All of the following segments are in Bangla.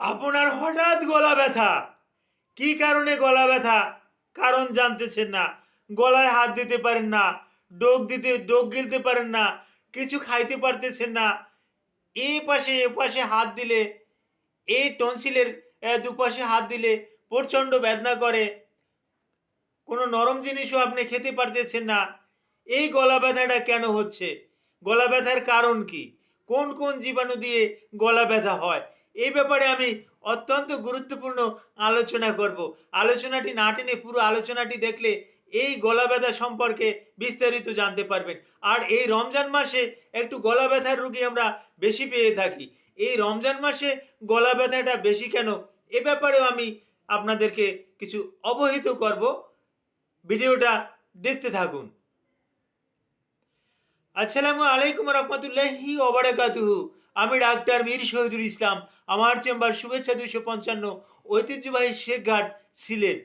আপনার হঠাৎ গলা ব্যথা। কি কারণে গলা ব্যথা? কারণ জানতেছেন না। গলায় হাত দিতে পারেন না, ডোক দিতে, ডোক গিলতে পারেন না, কিছু খাইতে পারতেছেন না। এই পাশে, এ পাশে হাত দিলে এই টনসিলের দুপাশে হাত দিলে প্রচণ্ড বেদনা করে। কোনো নরম জিনিসও আপনি খেতে পারতেছেন না। এই গলা ব্যথাটা কেন হচ্ছে? গলা ব্যথার কারণ কি? কোন কোন জীবাণু দিয়ে গলা ব্যথা হয়? এই ব্যাপারে আমি অত্যন্ত গুরুত্বপূর্ণ আলোচনা করব। আলোচনাটি না টেনে পুরো আলোচনাটি দেখলে এই গলা ব্যথা সম্পর্কে বিস্তারিত জানতে পারবেন। আর এই রমজান মাসে একটু গলা ব্যথার রুগী আমরা বেশি পেয়ে থাকি। এই রমজান মাসে গলা ব্যথাটা বেশি কেন? এ ব্যাপারেও আমি আপনাদেরকে কিছু অবহিত করব। ভিডিওটা দেখতে থাকুন। আসসালামু আলাইকুম রহমতুল্লাহি ওবরাকাতুহু আমি ডাক্তার মীর শহীদুল ইসলাম। আমার চেম্বার শুভেচ্ছা দুশো পঞ্চান্ন। ঐতিহ্যবাহী শেখঘাট সিলেট।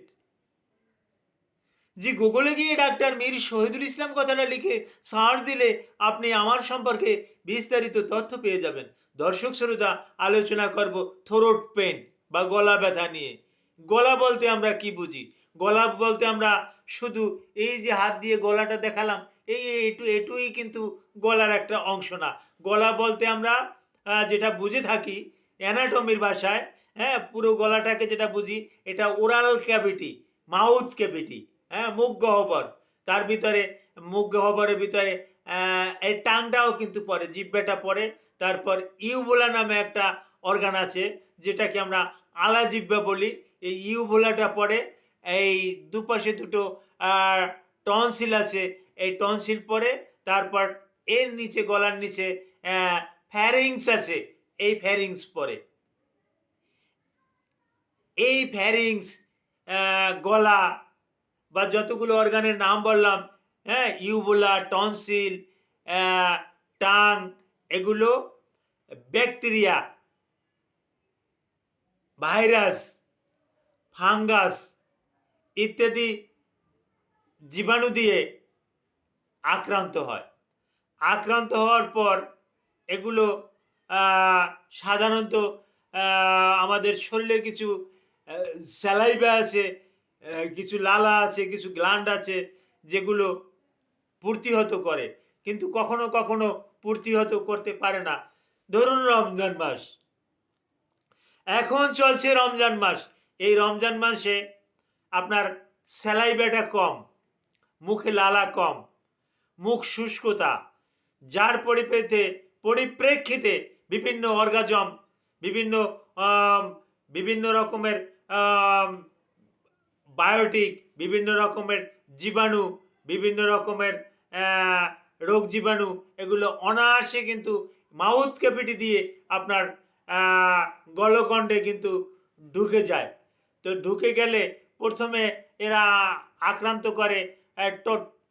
জি, গুগলে গিয়ে ডাক্তার মীর শহীদুল ইসলাম কথাটা লিখে সার্চ দিলে আপনি আমার সম্পর্কে বিস্তারিত তথ্য পেয়ে যাবেন। দর্শক শ্রোতা, আলোচনা করব থ্রোট পেন বা গলা ব্যথা নিয়ে। গলা বলতে আমরা কি বুঝি? গলা বলতে আমরা শুধু এই যে হাত দিয়ে গলাটা দেখালাম, এই এটু এটুই কিন্তু গলার একটা অংশ না। গলা বলতে আমরা যেটা বুঝে থাকি অ্যানাটমির ভাষায় হ্যাঁ পুরো গলাটাকে যেটা বুঝি, এটা ওরাল ক্যাভিটি মাউথ ক্যাভিটি হ্যাঁ মুখ গহ্বর। তার ভিতরে, মুখ গহ্বরের ভিতরে এই টাংটাও কিন্তু পরে, জিব্বাটা পড়ে তারপর ইউবোলা নামে একটা অর্গান আছে, যেটাকে আমরা আলা জিব্বা বলি। এই ইউবোলাটা পরে, এই দুপাশে দুটো টনসিল আছে। এই টনসিল পরে, তারপর এর নিচে, গলার নিচে ফ্যারিংস আছে, এই ফ্যারিংস পরে। এই ফ্যারিংস গলা বা যতগুলো অর্গানের নাম বললাম হ্যাঁ ইউবোলা টনসিল টাং এগুলো ব্যাকটেরিয়া ভাইরাস ফাঙ্গাস ইত্যাদি জীবাণু দিয়ে আক্রান্ত হয়। আক্রান্ত হওয়ার পর এগুলো সাধারণত আমাদের শরীরের কিছু স্যালাইভা আছে কিছু লালা আছে, কিছু গ্ল্যান্ড আছে, যেগুলো পূর্তিহত করে। কিন্তু কখনো কখনো পূর্তিহত করতে পারে না। ধরুন রমজান মাস। এখন চলছে রমজান মাস। এই রমজান মাসে আপনার স্যালাইভাটা কম, মুখে লালা কম, মুখ শুষ্কতা, যার পরিপ্রেক্ষিতে পরিপ্রেক্ষিতে বিভিন্ন অর্গাজম, বিভিন্ন বিভিন্ন রকমের বায়োটিক, বিভিন্ন রকমের জীবাণু, বিভিন্ন রকমের রোগ জীবাণু, এগুলো অনায়াসে কিন্তু মাউথ ক্যাপিটি দিয়ে আপনার গলকণ্ডে কিন্তু ঢুকে যায়। তো ঢুকে গেলে প্রথমে এরা আক্রান্ত করে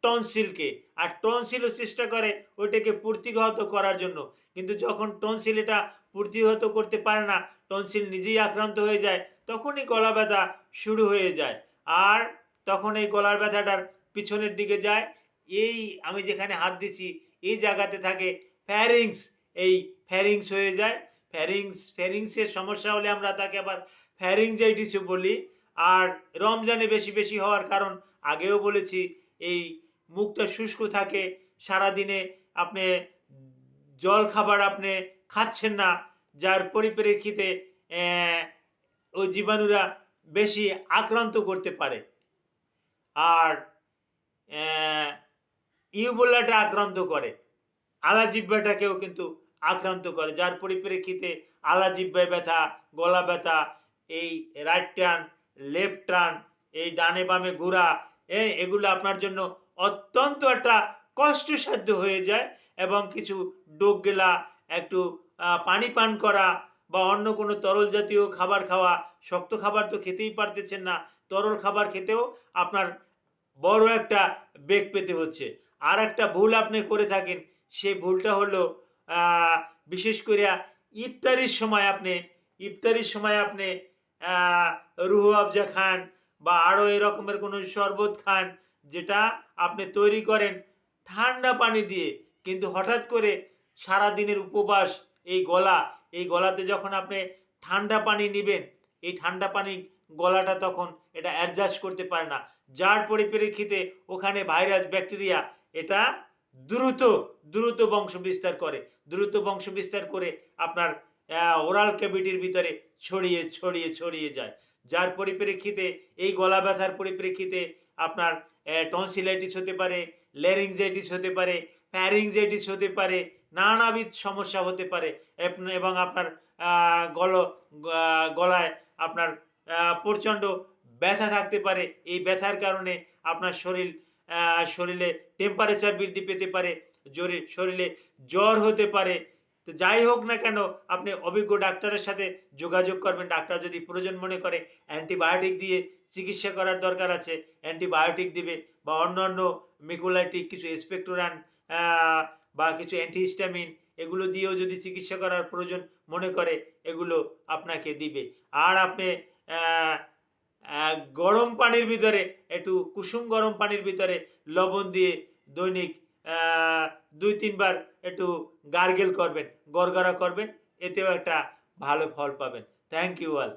টনসিলকে আর টনসিলও চেষ্টা করে ওইটাকে পূর্তিগত করার জন্য। কিন্তু যখন টনসিল এটা পূর্তিগত করতে পারে না টনসিল নিজেই আক্রান্ত হয়ে যায়, তখনই গলা ব্যথা শুরু হয়ে যায়। আর তখন এই গলার ব্যথাটার পিছনের দিকে যায়। এই আমি যেখানে হাত দিছি, এই জায়গাতে থাকে ফ্যারিংস এই ফ্যারিংস হয়ে যায়। ফ্যারিংস ফ্যারিংসের সমস্যা হলে আমরা তাকে আবার ফ্যারিংজাইটিসও বলি। আর রমজানে বেশি বেশি হওয়ার কারণ আগেও বলেছি, এই মুখটা শুষ্ক থাকে, সারাদিনে আপনি জল খাবার আপনি খাচ্ছেন না, যার পরিপ্রেক্ষিতে ওই জীবাণুরা বেশি আক্রান্ত করতে পারে। আর ইউবোলাটা আক্রান্ত করে। আলা জিব্বাটাকেও কিন্তু আক্রান্ত করে, যার পরিপ্রেক্ষিতে আলা জিব্বায় ব্যথা, গলা ব্যথা, এই রাইট টার্ন লেফট টার্ন এই ডানে বামে ঘোরা এগুলো আপনার জন্য অত্যন্ত একটা কষ্টসাধ্য হয়ে যায় এবং কিছু ডোক গেলা একটু পানি পান করা বা অন্য কোনো তরল জাতীয় খাবার খাওয়া, শক্ত খাবার তো খেতেই পারতেছেন না, তরল খাবার খেতেও আপনার বড় একটা বেগ পেতে হচ্ছে। আর একটা ভুল আপনি করে থাকেন, সেই ভুলটা হলো বিশেষ করে ইফতারির সময় আপনি, ইফতারির সময় আপনি রুহ আফজা খান বা আরও এরকমের কোনো শরবত খান যেটা আপনি তৈরি করেন ঠান্ডা পানি দিয়ে, কিন্তু হঠাৎ করে সারা দিনের উপবাস, এই গলা, এই গলাতে যখন আপনি ঠান্ডা পানি নেবেন, এই ঠান্ডা পানি গলাটা তখন এটা অ্যাডজাস্ট করতে পারে না। যার পরিপ্রেক্ষিতে ওখানে ভাইরাস, ব্যাকটেরিয়া, এটা দ্রুত দ্রুত বংশ বিস্তার করে। দ্রুত বংশ বিস্তার করে আপনার ওরাল ক্যাভিটির ভিতরে ছড়িয়ে ছড়িয়ে ছড়িয়ে যায়। যার পরিপ্রেক্ষিতে, এই গলা ব্যথার পরিপ্রেক্ষিতে আপনার টনসিলাইটিস হতে পারে ল্যারিংজাইটিস হতে পারে প্যারিংজাইটিস হতে পারে, নানাবিধ সমস্যা হতে পারে এবং আপনার গল গলায় আপনার প্রচণ্ড ব্যথা থাকতে পারে। এই ব্যথার কারণে আপনার শরীর শরীরে টেম্পারেচার বৃদ্ধি পেতে পারে শরীরে জ্বর হতে পারে তো যাই হোক না কেন, আপনি অভিজ্ঞ ডাক্তারের সাথে যোগাযোগ করবেন। ডাক্তার যদি প্রয়োজন মনে করে অ্যান্টিবায়োটিক দিয়ে চিকিৎসা করার দরকার আছে, অ্যান্টিবায়োটিক দিবে বা অন্যান্য মিকুলাইটিক কিছু এক্সপেক্টোরান বা কিছু অ্যান্টিহিস্টামিন, এগুলো দিয়েও যদি চিকিৎসা করার প্রয়োজন মনে করে, এগুলো আপনাকে দিবে। আর আপনি গরম পানির ভিতরে, একটু কুসুম গরম পানির ভিতরে লবণ দিয়ে দৈনিক দুই, তিনবার একটু গার্গেল করবেন, গড়গড়া করবেন, এতেও একটা ভালো ফল পাবেন। Thank you all